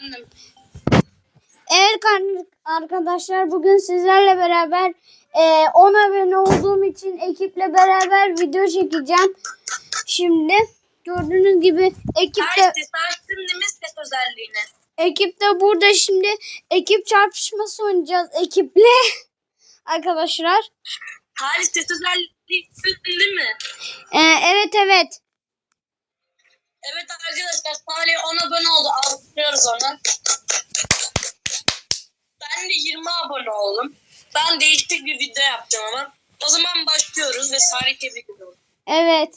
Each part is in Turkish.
Efendim. Evet arkadaşlar bugün sizlerle beraber e, 10 abone olduğum için ekiple beraber video çekeceğim. Şimdi gördüğünüz gibi ekip de, Sen ses açtın değil mi ses özelliğini? ekip de burada şimdi ekip çarpışması oynayacağız ekiple arkadaşlar. Halis ses özelliği değil mi? E, evet evet. Evet arkadaşlar Salih 10 abone oldu. Alkışlıyoruz onu. Ben de 20 abone oldum. Ben değişik bir video yapacağım ama. O zaman başlıyoruz ve Salih tebrik ediyorum. Evet.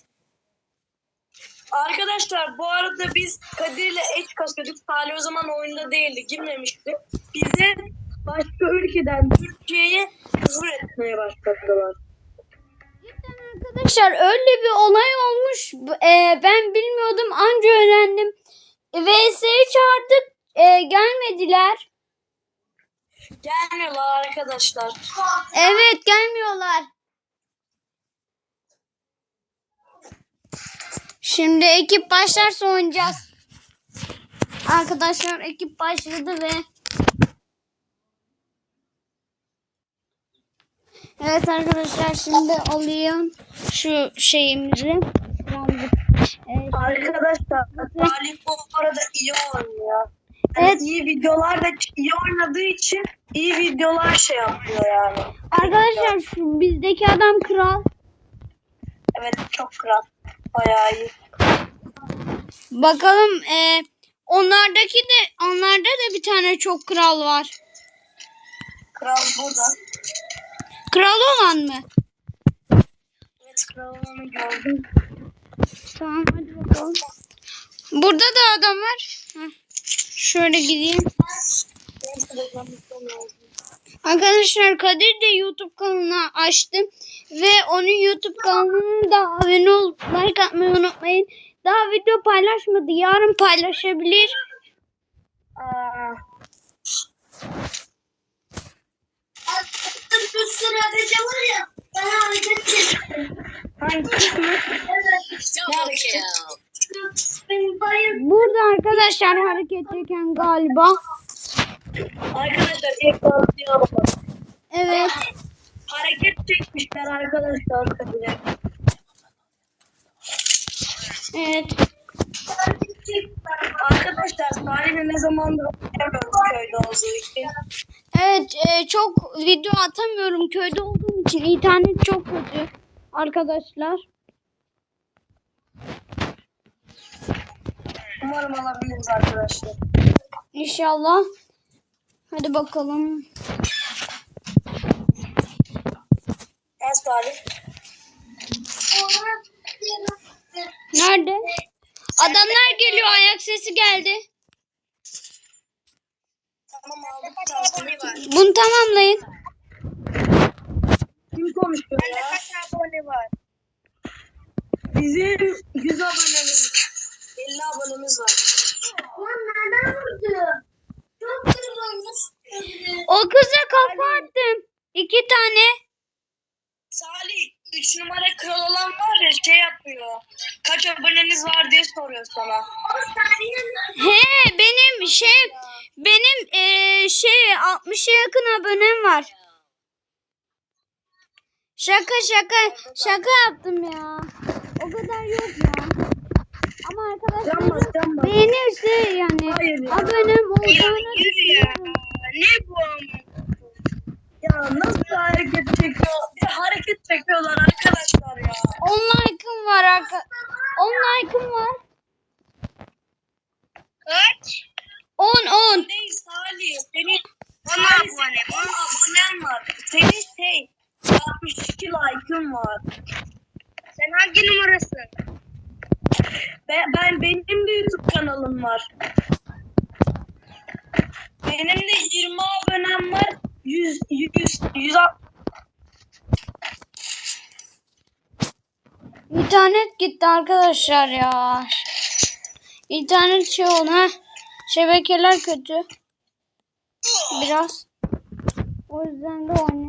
Arkadaşlar bu arada biz Kadir'le eş kasıyorduk. Salih o zaman oyunda değildi, girmemişti. Bize başka ülkeden Türkiye'ye küfür etmeye başladılar. Arkadaşlar öyle bir olay olmuş. E, ben bilmiyordum anca öğrendim. VS'yi çağırdık. E, gelmediler. Gelmiyorlar arkadaşlar. Evet gelmiyorlar. Şimdi ekip başlarsa oynayacağız. Arkadaşlar ekip başladı ve Evet arkadaşlar şimdi alayım şu şeyimizi. Evet, Arkadaşlar Salih bu arada iyi oynuyor. Evet. Evet. iyi videolar da iyi oynadığı için iyi videolar şey yapıyor yani. Arkadaşlar şu bizdeki adam kral. Evet çok kral. Bayağı iyi. Bakalım e, onlardaki de onlarda da bir tane çok kral var. Kral burada. Kral olan mı? Evet kralını gördüm. Tamam hadi bakalım. Burada da adam var. Heh. Şöyle gideyim. Arkadaşlar Kadir de YouTube kanalını açtı. Ve onun YouTube kanalına da abone olup like atmayı unutmayın. Daha video paylaşmadı. Yarın paylaşabilir. Aa, Sadece var ya ben hareket çektim. hangi kısmı? Evet. Benim bayım Burada arkadaşlar hareket çeken galiba. Arkadaşlar ilk başlayalım. Evet. Hareket çekmişler arkadaşlar. Evet. hareket. Arkadaşlar Salih'le ne zamandır oynamıyoruz köyde olduğu için. Evet e, çok video atamıyorum köyde olduğum için internet çok kötü arkadaşlar. Umarım alabiliriz arkadaşlar. İnşallah. Hadi bakalım. Evet Salih. Nerede? Adamlar geliyor ayak sesi geldi. Tamam aldık. Tasmini var. Bunu tamamlayın. Kim konuşuyor ya? Kaç abone var? Bizim 100 abonemiz 50 abonemiz var. Lan nereden vurdu? Çok güzel olmuş. O kıza kafa attım. İki tane. Salih 3 numara kral olan var ya şey yapıyor. Kaç aboneniz var diye soruyor sana. He benim şey benim eee, şey 60'a yakın abonem var. Şaka şaka şaka yaptım ya. O kadar yok ya. Ama Canmaz arkadaşlar canmaz. beğenirse yani Hayır abonem olacağını Yürü ya. Ne bu ama? Ya nasıl hareket çekiyor? Bir hareket çekiyorlar arkadaşlar ya. 10 like'ım var arka 10 like'ım var. Kaç? 10 10. Değil Salih. Senin 10 abone. 10 abonen var. Senin şey 62 like'ın var. Sen hangi numarasın? Ben, ben benim de YouTube kanalım var. Benim de 20 abonem var. 100 100 100 İnternet gitti arkadaşlar ya. İnternet şey ha. Şebekeler kötü. Biraz. O yüzden de oynayamıyoruz.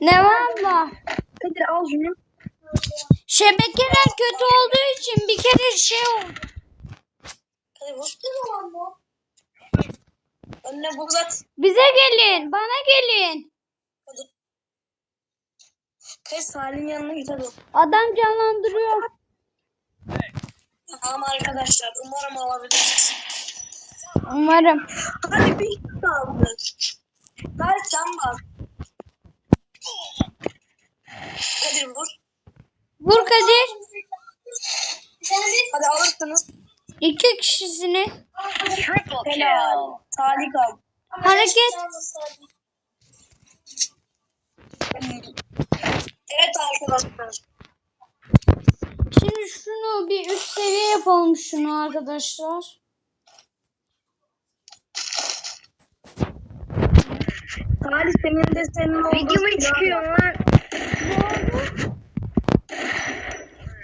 Ne var abla? Kadir al şunu. Şebekeler kötü olduğu için bir kere şey oldu. vur. Önüne bu uzat. Bize gelin. Bana gelin. Hadi. Kız Salih'in yanına gidelim. Adam canlandırıyor. Tamam arkadaşlar umarım alabiliriz. Umarım. Hadi bir kaldı. Salih can bas. Kadir vur. Vur Kadir. Hadi alırsınız. İki kişisini. Helal. Salih kaldı. Hareket. Evet arkadaşlar. Şimdi şunu bir üst seviye yapalım şunu arkadaşlar. Salih senin de senin olduğu Videomu çıkıyor lan.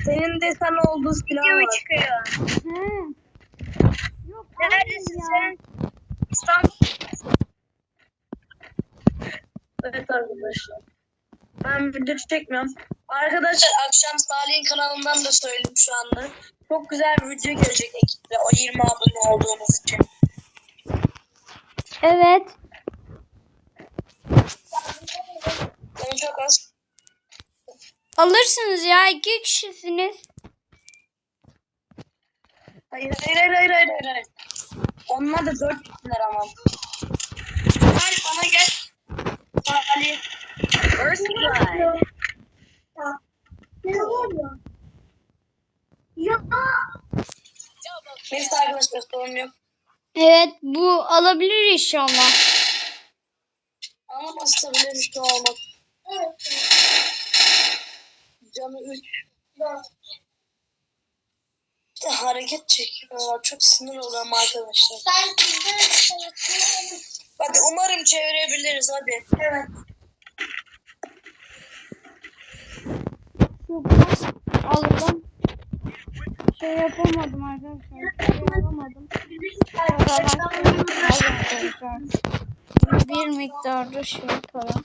Senin de sen olduğu silah Videomu var. çıkıyor. Yok, Neredesin ya. sen? İstanbul. Evet arkadaşlar. Ben video çekmiyorum. Arkadaşlar akşam Salih'in kanalından da söyleyeyim şu anda. Çok güzel bir video gelecek ekiple o 20 abone olduğumuz için. Evet. Canım çok az. Alırsınız ya iki kişisiniz. Hayır hayır hayır hayır hayır hayır. Onlar da 4 kişiler ama. Salih bana gel. Salih. First blood. Ne oluyor? Ya. Neyse arkadaşlar sorun yok. Evet bu alabilir inşallah. Ama basabilir bir şey olmaz. Canı 3. İşte hareket çekiyorlar. Çok sinir oluyorum arkadaşlar. Hadi umarım çevirebiliriz hadi. Evet. Şuradan aldım. Şey yapamadım arkadaşlar. Şey alamadım. Bir miktarda şey yapalım.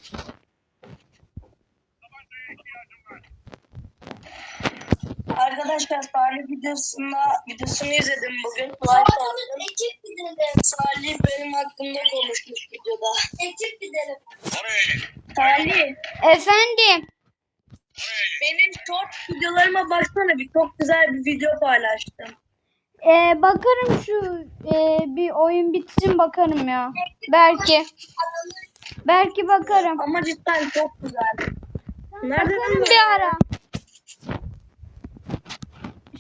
Arkadaşlar Salih videosunda videosunu izledim bugün. Aldım. Ekip gidelim. Salih benim hakkımda konuşmuş videoda. Ekip gidelim. Salih Efendim. benim short videolarıma baksana bir çok güzel bir video paylaştım. Ee, bakarım şu e, bir oyun bitsin bakarım ya. Belki. Belki bakarım. Ama cidden çok güzel. Nereden Bakarım bir ara.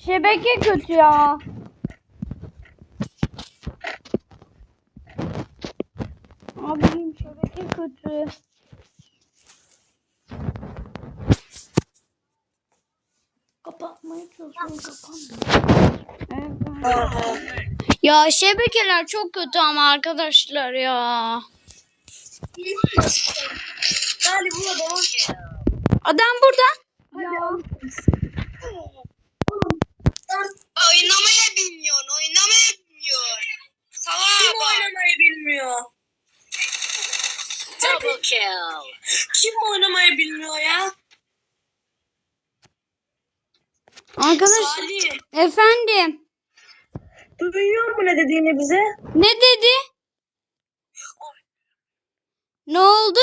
Şebeke kötü ya. Abim şebeke kötü. Kapatmaya çalışıyorum kapanmıyor. Evet. Ya şebekeler çok kötü ama arkadaşlar ya. Salih burada devam Oynamaya bilmiyorsun. Oynamaya bilmiyorsun. Kim oynamayı bilmiyor? Double kill. Kim oynamayı bilmiyor ya? Arkadaş Salih. efendim. Duyuyor mu ne dediğini bize? Ne dedi? Ne oldu?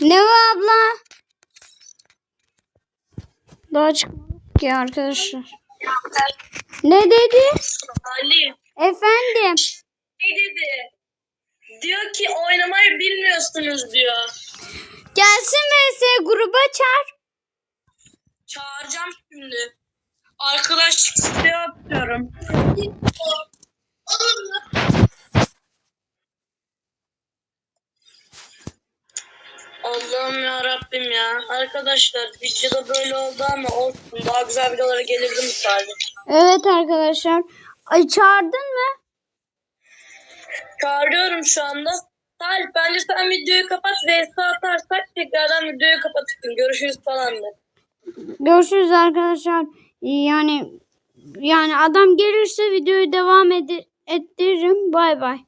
Ne var abla? Daha çıkmadık ki arkadaşlar. Ne dedi? Ali Efendim. ne dedi? Diyor ki oynamayı bilmiyorsunuz diyor. Gelsin vs gruba çağır. Çağıracağım şimdi. Arkadaşlık isteği atıyorum. Allah'ım ya Rabbim ya. Arkadaşlar videoda böyle oldu ama olsun. Daha güzel videolara gelirdim sadece. Evet arkadaşlar. Ay çağırdın mı? Çağırıyorum şu anda. Salih bence sen videoyu kapat ve atarsak tekrardan videoyu kapatırsın. Görüşürüz falan de. Görüşürüz arkadaşlar. Yani yani adam gelirse videoyu devam edi- ettiririm. Bay bay.